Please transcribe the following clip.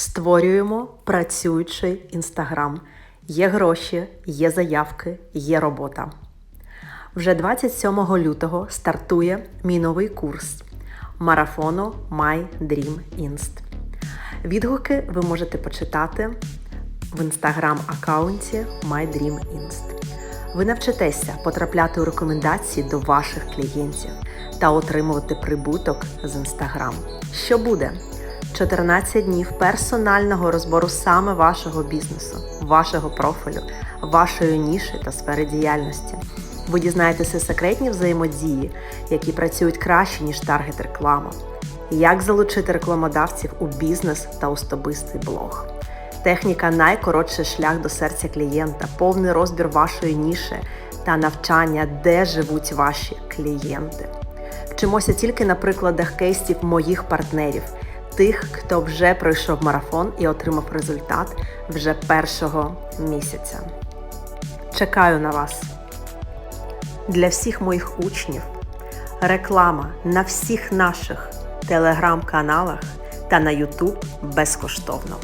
Створюємо працюючий інстаграм. Є гроші, є заявки, є робота. Вже 27 лютого стартує мій новий курс марафону My Dream Inst. Відгуки ви можете почитати в інстаграм-аккаунті My. Ви навчитеся потрапляти у рекомендації до ваших клієнтів та отримувати прибуток з інстаграм. Що буде? 14 днів персонального розбору саме вашого бізнесу, вашого профілю, вашої ніші та сфери діяльності. Ви дізнаєтеся секретні взаємодії, які працюють краще, ніж таргет реклама. Як залучити рекламодавців у бізнес та особистий блог. Техніка найкоротший шлях до серця клієнта, повний розбір вашої ніші та навчання, де живуть ваші клієнти. Вчимося тільки на прикладах кейсів моїх партнерів, тих, хто вже пройшов марафон і отримав результат вже першого місяця. Чекаю на вас. Для всіх моїх учнів реклама на всіх наших телеграм-каналах та на YouTube безкоштовно.